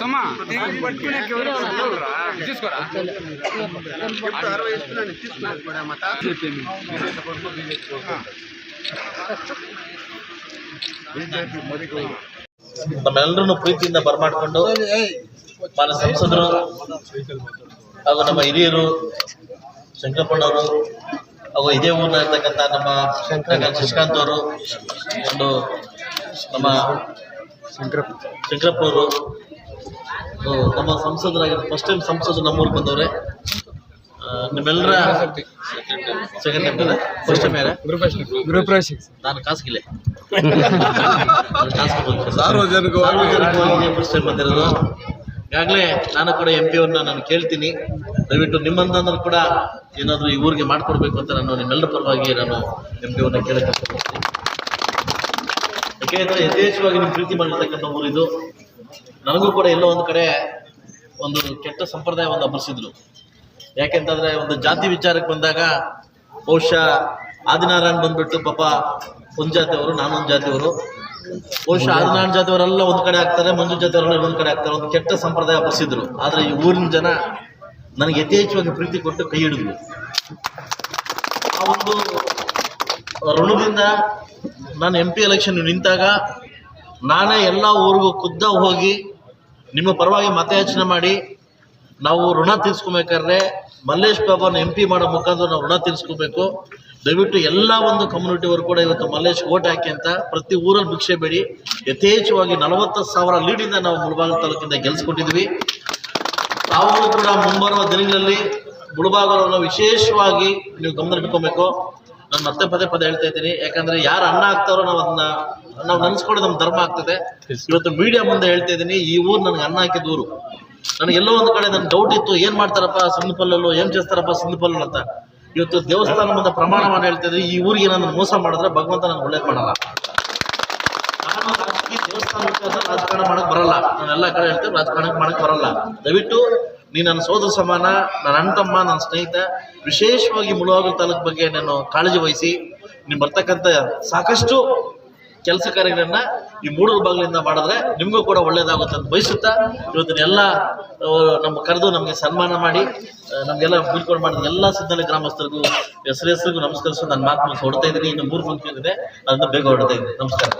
సమ్మా తీసుకోరా అరవై ఇస్తున్నాను తీసుకున్నాను మత ನಮ್ಮೆಲ್ಲರನ್ನು ಪ್ರೀತಿಯಿಂದ ಬರಮಾಡಿಕೊಂಡು ಮಾನ ಸಂಸದರು ಹಾಗೂ ನಮ್ಮ ಹಿರಿಯರು ಶಂಕರಪ್ಪಣ್ಣವರು ಹಾಗೂ ಇದೇ ಊರಿನಲ್ಲಿರ್ತಕ್ಕಂಥ ನಮ್ಮ ಶಶಿಕಾಂತ್ ಅವರು ಒಂದು ನಮ್ಮ ಶಂಕರಪ್ಪನವರು ನಮ್ಮ ಸಂಸದರಾಗಿರೋ ಫಸ್ಟ್ ಟೈಮ್ ಸಂಸದರು ನಮ್ಮೂರಿಗೆ ಬಂದವ್ರೆ. ನಿಮ್ಮೆಲ್ಲರ ಸೆಕೆಂಡ್ ಟೈಮ್ ಫಸ್ಟ್ ಟೈಮ್ ಯಾರ? ನಾನು ಕಾಸಿಗಿಲ್ಲ ಸಾರ್ವಜನಿಕವಾಗಿ ಫಸ್ಟ್ ಟೈಮ್ ಬಂದಿರೋದು. ಈಗಾಗಲೇ ನಾನು ಕೂಡ ಎಂ ಪಿ ಅವ್ರನ್ನ ನಾನು ಕೇಳ್ತೀನಿ. ದಯವಿಟ್ಟು ನಿಮ್ಮಂತಂದ್ರೆ ಕೂಡ ಏನಾದರೂ ಈ ಊರಿಗೆ ಮಾಡ್ಕೊಡ್ಬೇಕು ಅಂತ ನಾನು ನಿಮ್ಮೆಲ್ಲರ ಪರವಾಗಿ ನಾನು ಎಂ ಪಿ ಅವ್ರನ್ನ ಕೇಳಕ್ಕೆ ಯಾಕೆಂದರೆ ಯಥೇಚ್ಛವಾಗಿ ನಿಮ್ಮ ಪ್ರೀತಿ ಮಾಡಿರ್ತಕ್ಕಂಥ ಊರಿದು. ನನಗೂ ಕೂಡ ಎಲ್ಲೋ ಒಂದು ಕಡೆ ಒಂದು ಕೆಟ್ಟ ಸಂಪ್ರದಾಯವನ್ನು ಹಬ್ಬರಿಸಿದ್ರು ಯಾಕೆಂತಂದ್ರೆ ಒಂದು ಜಾತಿ ವಿಚಾರಕ್ಕೆ ಬಂದಾಗ ಬಹುಶಃ ಆದಿನಾರಾಯಣ್ ಬಂದ್ಬಿಟ್ಟು ಪಾಪ ಒಂದು ಜಾತಿಯವರು, ನಾನೊಂದು ಜಾತಿಯವರು. ಬಹುಶಃ ಆದಿನಾರಾಯಣ ಜಾತಿಯವರೆಲ್ಲ ಒಂದು ಕಡೆ ಆಗ್ತಾರೆ, ಮಂಜು ಜಾತಿಯವರೆಲ್ಲ ಒಂದು ಕಡೆ ಆಗ್ತಾರೆ. ಒಂದು ಕೆಟ್ಟ ಸಂಪ್ರದಾಯ ಬಸಿದ್ರು ಆದ್ರೆ ಈ ಊರಿನ ಜನ ನನಗೆ ಯಥೇಚ್ಛವಾಗಿ ಪ್ರೀತಿ ಕೊಟ್ಟು ಕೈ ಹಿಡಿದ್ರು ಆ ಒಂದು ಋಣದಿಂದ ನಾನು ಎಂ ಪಿ ಎಲೆಕ್ಷನ್ ನಿಂತಾಗ ನಾನೇ ಎಲ್ಲ ಊರಿಗೂ ಖುದ್ದ ಹೋಗಿ ನಿಮ್ಮ ಪರವಾಗಿ ಮತಯಾಚನೆ ಮಾಡಿ ನಾವು ಋಣ ತೀರಿಸ್ಕೋಬೇಕಾದ್ರೆ ಮಲ್ಲೇಶ್ ಬಾಬಾನ ಎಂ ಪಿ ಮಾಡೋ ಮುಖಾಂತರ ನಾವು ಋಣ ತೀರಿಸ್ಕೋಬೇಕು. ದಯವಿಟ್ಟು ಎಲ್ಲ ಒಂದು ಕಮ್ಯುನಿಟಿಯವರು ಕೂಡ ಇವತ್ತು ಮಲ್ಲೇಶ್ ಓಟ್ ಹಾಕಿ ಅಂತ ಪ್ರತಿ ಊರಲ್ಲಿ ಭಿಕ್ಷೆ ಬೇಡಿ. ಯಥೇಚ್ಛವಾಗಿ ನಲವತ್ತು ಸಾವಿರ ಲೀಡಿಂದ ನಾವು ಮುಳಬಾಗಿಲು ತಾಲೂಕಿಂದ ಗೆಲ್ಸ್ಕೊಟ್ಟಿದ್ವಿ ತಾವು ಕೂಡ ಮುಂಬರುವ ದಿನಗಳಲ್ಲಿ ಮುಳಬಾಗಲನ್ನು ವಿಶೇಷವಾಗಿ ನೀವು ಗಮನ ಇಟ್ಕೋಬೇಕು. ನಾನು ಮತ್ತೆ ಪದೇ ಪದೇ ಹೇಳ್ತಾ ಇದ್ದೀನಿ. ಯಾಕಂದ್ರೆ ಯಾರು ಅನ್ನ ಹಾಕ್ತಾರೋ ನಾವು ಅದನ್ನ ನಾವು ನೆನ್ಸ್ಕೊಳ್ಳೋದು ನಮ್ಮ ಧರ್ಮ ಆಗ್ತದೆ. ಇವತ್ತು ಮೀಡಿಯಾ ಮುಂದೆ ಹೇಳ್ತಾ ಇದ್ದೀನಿ. ಈ ಊರು ನನಗೆ ಅನ್ನ ಹಾಕಿದ ಊರು. ನನಗೆ ಎಲ್ಲೋ ಒಂದು ಕಡೆ ನನ್ನ ಡೌಟ್ ಇತ್ತು, ಏನು ಮಾಡ್ತಾರಪ್ಪ ಸಿಂಧಪಲ್ಲಲ್ಲೂ ಏನು చేస్తారಪ್ಪ ಸಿಂಧಪಲ್ಲು ಅಂತ. ಇವತ್ತು ದೇವಸ್ಥಾನ ಮುಂದೆ ಪ್ರಮಾಣವನ್ನು ಹೇಳ್ತಿದ್ರೆ ಈ ಊರಿಗೆ ನನ್ನ ಮೋಸ ಮಾಡಿದ್ರೆ ಭಗವಂತ ನಾನು ಒಳ್ಳೇದು ಮಾಡಲ್ಲ. ನಾನು ರಾಜಕೀಯ ದೇವಸ್ಥಾನ ರಾಜಕಾರಣ ಮಾಡಕ್ ಬರಲ್ಲ. ನಾನು ಎಲ್ಲ ಕಡೆ ಹೇಳ್ತೀವಿ ರಾಜಕಾರಣಕ್ಕೆ ಮಾಡಕ್ಕೆ ಬರಲ್ಲ. ದಯವಿಟ್ಟು ನೀ ನನ್ನ ಸೋದರ ಸಮಾನ, ನನ್ನ ಅಣ್ಣ ತಮ್ಮ ನನ್ನ ಸ್ನೇಹಿತ, ವಿಶೇಷವಾಗಿ ಮುಳುವಾಗಲ್ ತಾಲೂಕು ಬಗ್ಗೆ ನಾನು ಕಾಳಜಿ ವಹಿಸಿ, ನೀನು ಬರ್ತಕ್ಕಂಥ ಸಾಕಷ್ಟು ಕೆಲಸ ಕಾರ್ಯಗಳನ್ನ ಈ ಮೂರು ಭಾಗಗಳಿಂದ ಮಾಡಿದ್ರೆ ನಿಮಗೂ ಕೂಡ ಒಳ್ಳೇದಾಗುತ್ತೆ ಅಂತ ಬಯಸುತ್ತಾ ಇವತ್ತಿನ ನಮ್ಮ ಕರೆದು ನಮಗೆ ಸನ್ಮಾನ ಮಾಡಿ ನಮಗೆಲ್ಲ ಬೀಳ್ಕೊಂಡು ಮಾಡಿದ ಎಲ್ಲ ಸಿದ್ಧಳ್ಳಿ ಗ್ರಾಮಸ್ಥರಿಗೂ, ಹೆಸರು ಹೆಸರಿಗೂ ನಮಸ್ಕರಿಸಿ ನನ್ನ ಮಾತು ಹೊಡ್ತಾ ಇದ್ದೀನಿ. ಇನ್ನು ಮೂರು ಫಂಕ್ಷನ್ ಇದೆ ಅದನ್ನ ಬೇಗ ಹೊಡ್ತಾ ಇದ್ದೀನಿ. ನಮಸ್ಕಾರ.